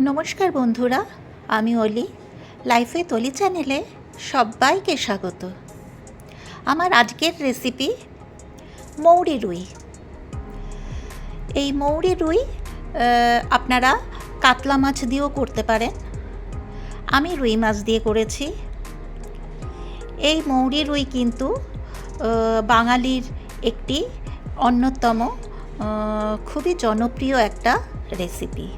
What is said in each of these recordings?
নমস্কার বন্ধুরা, আমি অলি, লাইফে তলি চ্যানেলে সবাইকে স্বাগত। আমার আজকের রেসিপি মৌরি রুই। এই মৌরি রুই আপনারা কাতলা মাছ দিয়েও করতে পারেন। আমি রুই মাছ দিয়ে করেছি। এই মৌরি রুই কিন্তু বাঙালির একটি অন্যতম খুবই জনপ্রিয় একটা রেসিপি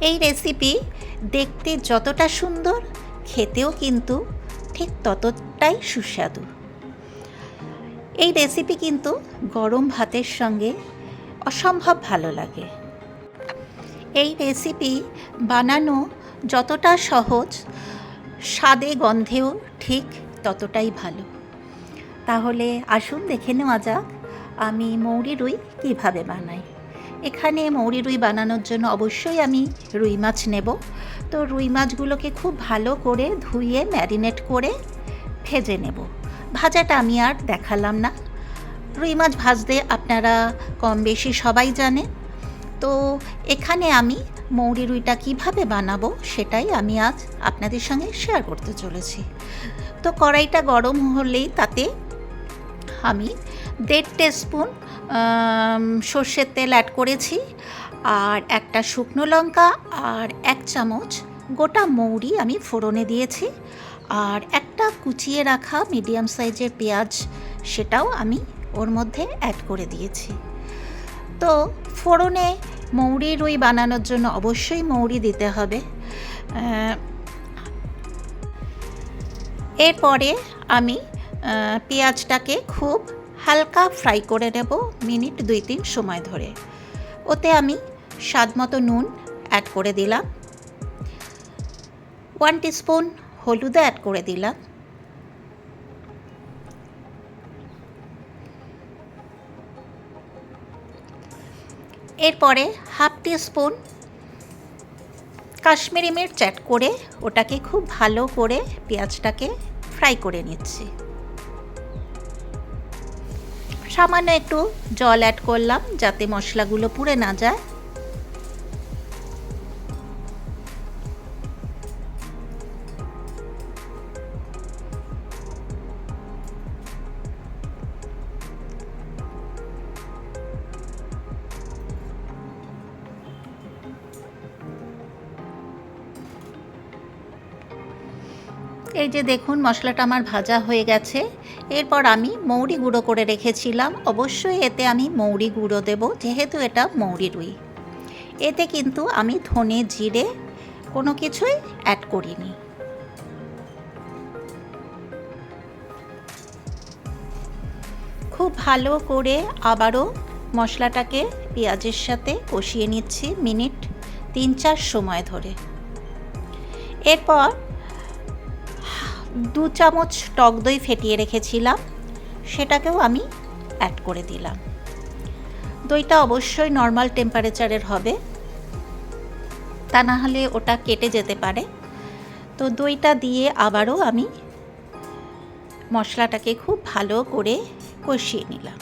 এই রেসিপি দেখতে যতটা সুন্দর, খেতেও কিন্তু ঠিক ততটাই সুস্বাদু। এই রেসিপি কিন্তু গরম ভাতের সঙ্গে অসম্ভব ভালো লাগে। এই রেসিপি বানানো যতটা সহজ, স্বাদে, গন্ধেও ঠিক ততটাই ভালো। তাহলে আসুন দেখে নেওয়া যাক আমি মৌরি রুই কীভাবে বানাই। এখানে মৌরি রুই বানানোর জন্য অবশ্যই আমি রুই মাছ নেব। তো রুই মাছগুলোকে খুব ভালো করে ধুয়ে ম্যারিনেট করে ভেজে নেব। ভাজাটা আমি আর দেখালাম না। রুই মাছ ভাজতে আপনারা কম বেশি সবাই জানে। তো এখানে আমি মৌরি রুইটা কীভাবে বানাবো সেটাই আমি আজ আপনাদের সঙ্গে শেয়ার করতে চলেছি। তো কড়াইটা গরম হলেই তাতে আমি দেড় টেস্পুন সর্ষের তেল অ্যাড করেছি, আর একটা শুকনো লঙ্কা, আর এক চামচ গোটা মৌরি আমি ফোড়নে দিয়েছি, আর একটা কুচিয়ে রাখা মিডিয়াম সাইজের পেঁয়াজ সেটাও আমি ওর মধ্যে অ্যাড করে দিয়েছি। তো ফোড়নে মৌরি রুই বানানোর জন্য অবশ্যই মৌরি দিতে হবে। এরপরে আমি পেঁয়াজটাকে খুব হালকা ফ্রাই করে নেব মিনিট দুই তিন সময় ধরে। ওতে আমি স্বাদ মতো নুন অ্যাড করে দিলাম। ওয়ান টিস্পুন হলুদও অ্যাড করে দিলাম। এরপরে হাফ টি স্পুন কাশ্মীরি মির্চ অ্যাড করে ওটাকে খুব ভালো করে পেঁয়াজটাকে ফ্রাই করে নিচ্ছি। সামান্য একটু জল অ্যাড করলাম যাতে মশলাগুলো পুড়ে না যায়। এই যে দেখুন, মশলাটা আমার ভাজা হয়ে গেছে। এরপর আমি মৌরি গুঁড়ো করে রেখেছিলাম। অবশ্যই এতে আমি মৌরি গুঁড়ো দেব, যেহেতু এটা মৌরি রুই। এতে কিন্তু আমি ধনে জিরে কোনো কিছুই অ্যাড করিনি। খুব ভালো করে আবারও মশলাটাকে পেঁয়াজের সাথে কষিয়ে নিচ্ছি মিনিট তিন চার সময় ধরে। এরপর দু চামচ টক দই ফেটিয়ে রেখেছিলাম, সেটাকেও আমি অ্যাড করে দিলাম। দইটা অবশ্যই নর্মাল টেম্পারেচারের হবে। তা না হলে ওটা কেটে যেতে পারে। তো দইটা দিয়ে আবারও আমি মশলাটাকে খুব ভালো করে কষিয়ে নিলাম।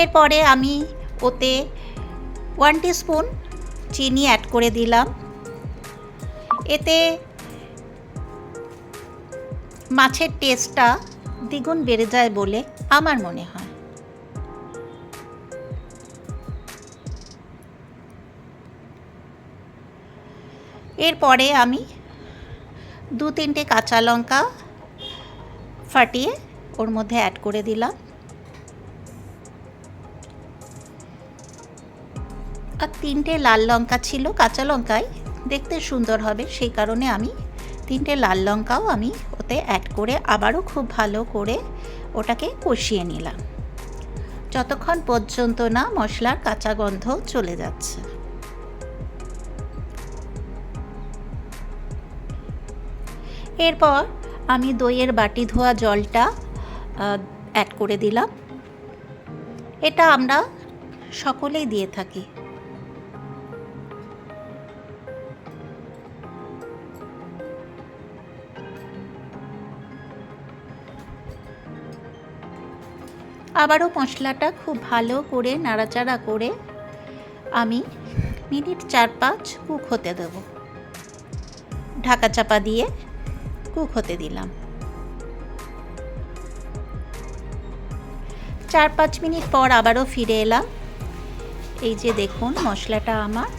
এরপরে আমি ওতে ওয়ান স্পুন চিনি অ্যাড করে দিলাম। এতে মাছের টেস্টটা দ্বিগুণ বেড়ে যায় বলে আমার মনে হয়। এরপরে আমি দু তিনটে কাঁচা লঙ্কা ফাটিয়ে ওর মধ্যে অ্যাড করে দিলাম। তিনটে লাল লঙ্কা ছিল, কাঁচা লঙ্কায়। দেখতে সুন্দর হবে, সেই কারণে আমি তিনটে লাল লঙ্কাও আমি ওতে অ্যাড করে আবারও খুব ভালো করে ওটাকে কষিয়ে নিলাম। যতক্ষণ পর্যন্ত না মশলার কাঁচা গন্ধ চলে যাচ্ছে। এরপর আমি দইয়ের বাটি ধোয়া জলটা অ্যাড করে দিলাম। এটা আমরা সকলেই দিয়ে থাকি। আবারও মশলাটা খুব ভালো করে নাড়াচাড়া করে আমি মিনিট চার পাঁচ কুক হতে দেব। ঢাকা চাপা দিয়ে কুক হতে দিলাম। চার পাঁচ মিনিট পর আবারও ফিরে এলাম। এই যে দেখুন, মশলাটা আমার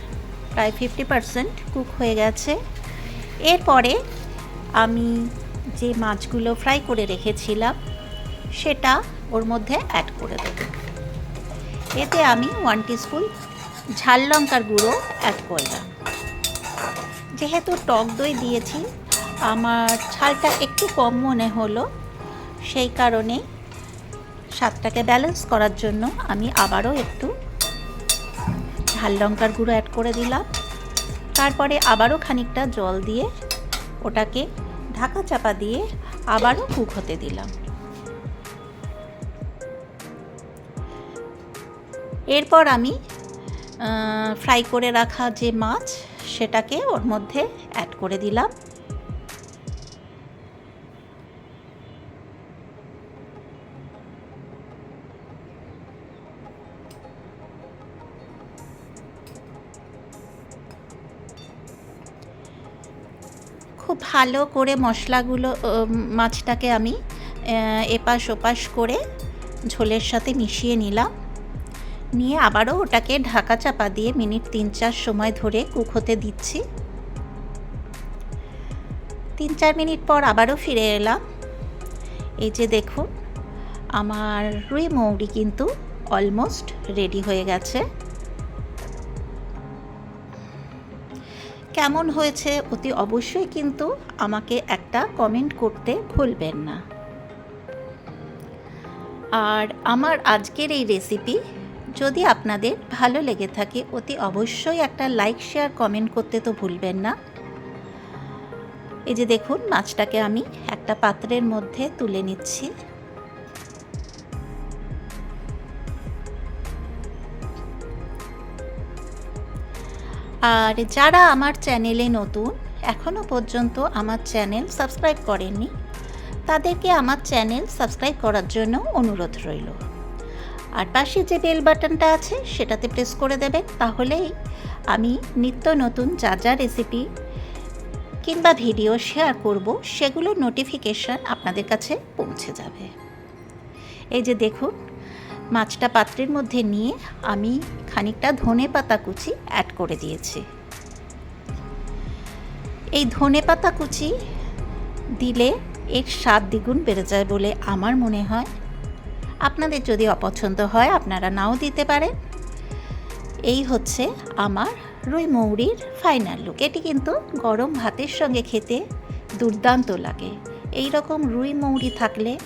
প্রায় ফিফটি পারসেন্ট কুক হয়ে গেছে। এরপরে আমি যে মাছগুলো ফ্রাই করে রেখেছিলাম সেটা ওর মধ্যে অ্যাড করে দেব। এতে আমি ওয়ান টিস্পুন ঝাল লঙ্কার গুঁড়ো অ্যাড করলাম। যেহেতু টক দই দিয়েছি, আমার ঝালটা একটু কম মনে হলো, সেই কারণে স্বাদটাকে ব্যালেন্স করার জন্য আমি আবারও একটু ঝাল লঙ্কার গুঁড়ো অ্যাড করে দিলাম। তারপরে আবারও খানিকটা জল দিয়ে ওটাকে ঢাকা চাপা দিয়ে আবারও কুক হতে দিলাম। এরপর আমি ফ্রাই করে রাখা যে মাছ সেটাকে ওর মধ্যে অ্যাড করে দিলাম। খুব ভালো করে মশলাগুলো মাছটাকে আমি এপাশ ওপাশ করে ঝোলের সাথে মিশিয়ে নিলাম। নিয়ে আবারও ওটাকে ঢাকা চাপা দিয়ে মিনিট তিন চার সময় ধরে কুক হতে দিচ্ছি। তিন চার মিনিট পর আবারও ফিরে এলাম। এই যে দেখুন, আমার রুই মৌরি কিন্তু অলমোস্ট রেডি হয়ে গেছে। কেমন হয়েছে অতি অবশ্যই কিন্তু আমাকে একটা কমেন্ট করতে ভুলবেন না। আর আমার আজকের এই রেসিপি যদি আপনাদের ভালো লেগে থাকে, অতি অবশ্যই একটা লাইক শেয়ার কমেন্ট করতে তো ভুলবেন না। এই যে দেখুন, মাছটাকে আমি একটা পাত্রের মধ্যে তুলে নিচ্ছি। আর যারা আমার চ্যানেলে নতুন এখনও পর্যন্ত আমার চ্যানেল সাবস্ক্রাইব করেননি, তাদেরকে আমার চ্যানেল সাবস্ক্রাইব করার জন্য অনুরোধ রইল। আর পাশে যে বেল বাটনটা আছে, সেটাতে প্রেস করে দেবেন। তাহলেই আমি নিত্য নতুন যা যা রেসিপি কিংবা ভিডিও শেয়ার করব সেগুলোর নোটিফিকেশান আপনাদের কাছে পৌঁছে যাবে। এই যে দেখুন, মাছটা পাত্রের মধ্যে নিয়ে আমি খানিকটা ধনে পাতা কুচি অ্যাড করে দিয়েছি। এই ধনে পাতা কুচি দিলে এর স্বাদ দ্বিগুণ বেড়ে যায় বলে আমার মনে হয়। আপনাদের যদি অপছন্দ হয়, আপনারা নাও দিতে পারেন। এই হচ্ছে আমার রুই মৌরির ফাইনাল লুক এটি কিন্তু গরম ভাতের সঙ্গে খেতে দুর্দান্ত লাগে। এই রকম রুই মৌরি থাকলে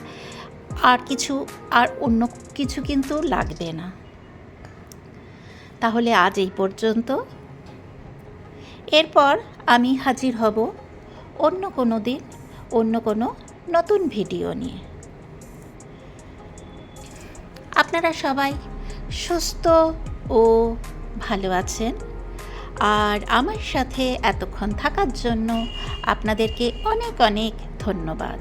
আর কিছু, আর অন্য কিছু কিন্তু লাগবে না। তাহলে আজ এই পর্যন্ত। এরপর আমি হাজির হব অন্য কোনো দিন, অন্য কোনো নতুন ভিডিও নিয়ে। আপনারা সবাই সুস্থ ও ভালো আছেন। আর আমার সাথে এতক্ষণ থাকার জন্য আপনাদেরকে অনেক অনেক ধন্যবাদ।